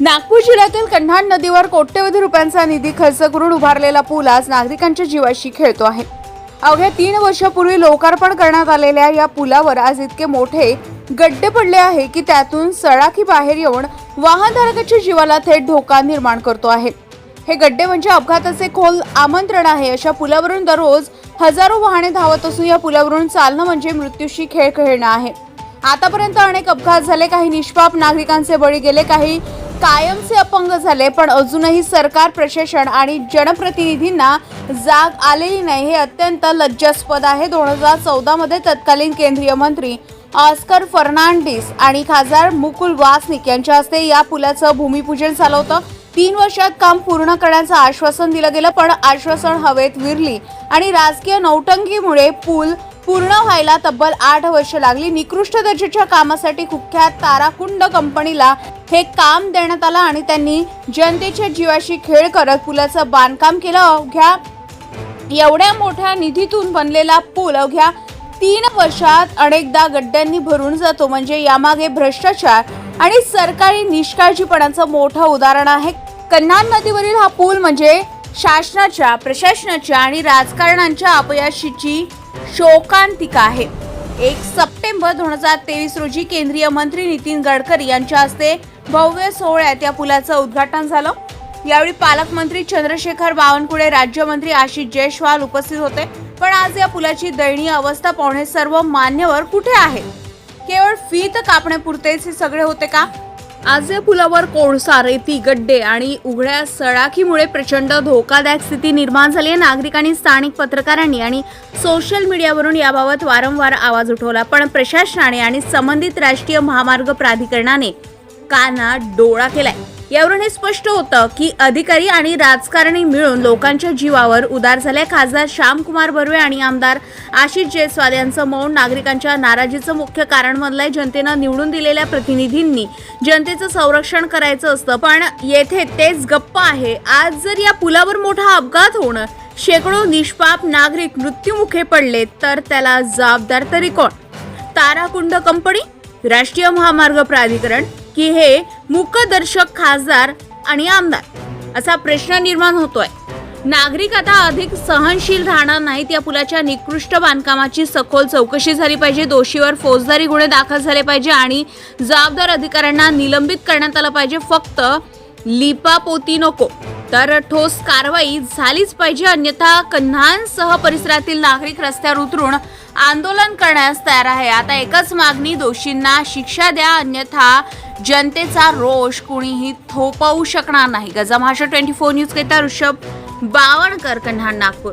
नागपूर जिल्ह्यातील कन्हाड नदीवर कोट्यवधी रुपयांचा निधी खर्च करून उभारलेला पूल आज नागरिकांच्या जीवाशी खेळतो आहे. अवघ्या तीन वर्षापूर्वी लोकार्पण करण्यात आलेल्या या पुलावर आज इतके मोठे गड्डे पडले आहे की त्यातून सळाखी बाहेर येऊन वाहनधारकाच्या जीवाला थेट धोका निर्माण करतो आहे. हे गड्डे म्हणजे अपघाताचे खोल आमंत्रण आहे. अशा पुलावरून दररोज हजारो वाहने धावत असून या पुलावरून चालणं म्हणजे मृत्यूशी खेळ खेळणं आहे. आतापर्यंत अनेक अपघात झाले काही निष्पाप नागरिकांचे बळी गेले काही कायमचे अपंग झाले पण अजूनही सरकार प्रशासन आणि जनप्रतिनिधींना जाग आलेली नाही. हे अत्यंत लज्जास्पद आहे. दोन हजार चौदामध्ये तत्कालीन केंद्रीय मंत्री ऑस्कर फर्नांडिस आणि खासदार मुकुल वासनिक यांच्या हस्ते या पुलाचं भूमिपूजन झालं होतं. तीन वर्षात काम पूर्ण करण्याचं आश्वासन दिलं गेलं पण आश्वासन हवेत विरली आणि राजकीय नौटंकीमुळे पूल पूर्ण व्हायला तब्बल आठ वर्ष लागली. निकृष्ट दर्जाच्या कामासाठी कुख्यात ताराकुंड कंपनीला हे काम देण्यात आलं आणि त्यांनी जनतेच्या जीवाशी खेळ करत पुलाचं बांधकाम केलं. अवघ्या एवढ्या मोठ्या निधीतून बनलेला पूल अवघ्या तीन वर्षात अनेकदा गड्ड्यांनी भरून जातो. म्हणजे यामागे भ्रष्टाचार आणि सरकारी निष्काळजीपणाचं मोठं उदाहरण आहे. कन्हान नदीवरील हा पूल म्हणजे शासनाच्या प्रशासनाच्या आणि राजकारणांच्या अपयाशीची शोकांतिका आहे. एक सप्टेंबर दोन हजार तेवीस रोजी केंद्रीय मंत्री नितीन गडकरी यांच्या हस्ते भव्य सोहळ्यात या पुलाचं उद्घाटन झालं. यावेळी पालकमंत्री चंद्रशेखर बावनकुळे राज्यमंत्री आशिष जयस्वाल उपस्थित होते. पण आज या पुलाची दयनीय अवस्था पाहुणे सर्व मान्यवर कुठे आहे? केवळ फीत कापण्यापुरतेच हे सगळे होते का? आज या पुलावर कोळसा रेती गड्डे आणि उघड्या सळाखीमुळे प्रचंड धोकादायक स्थिती निर्माण झाली आहे. नागरिकांनी स्थानिक पत्रकारांनी आणि सोशल मीडियावरून याबाबत वारंवार आवाज उठवला. पण प्रशासनाने आणि संबंधित राष्ट्रीय महामार्ग प्राधिकरणाने काना डोळा केलाय. यावरून हे स्पष्ट होतं की अधिकारी आणि राजकारणी मिळून लोकांच्या जीवावर उदार झाले. खासदार श्यामकुमार बर्वे आणि आमदार आशिष जयस्वाल यांचं मौन नागरिकांच्या नाराजीचं मुख्य कारण बनलंय जनतेनं निवडून दिलेल्या प्रतिनिधींनी जनतेचं संरक्षण करायचं असतं पण येथे तेच गप्प आहे. आज जर या पुलावर मोठा अपघात होणं शेकडो निष्पाप नागरिक मृत्युमुखे पडले तर त्याला जबाबदार तरी कोण? ताराकुंड कंपनी राष्ट्रीय महामार्ग प्राधिकरण की हे मुकदर्शक खासदार आणि आमदार असा प्रश्न निर्माण होतोय. नागरिक आता अधिक सहनशील राहणार नाहीत. या पुलाच्या निकृष्ट बांधकामाची सखोल चौकशी झाली पाहिजे. दोषीवर फौजदारी गुन्हे दाखल झाले पाहिजे आणि जबाबदार अधिकाऱ्यांना निलंबित करण्यात आलं पाहिजे. फक्त लिपापोती नको. तर ठोस कारवाई झालीच पाहिजे अन्यथा कन्हानसह परिसरातील नागरिक रस्त्यावर उतरून आंदोलन करण्यास तयार आहे. आता एकच मागणी दोषींना शिक्षा द्या अन्यथा जनतेचा रोष कुणीही थोपवू शकणार नाही. गजा भाषा ट्वेंटी फोर न्यूज करिता ऋषभ बावणकर कन्हान नागपूर.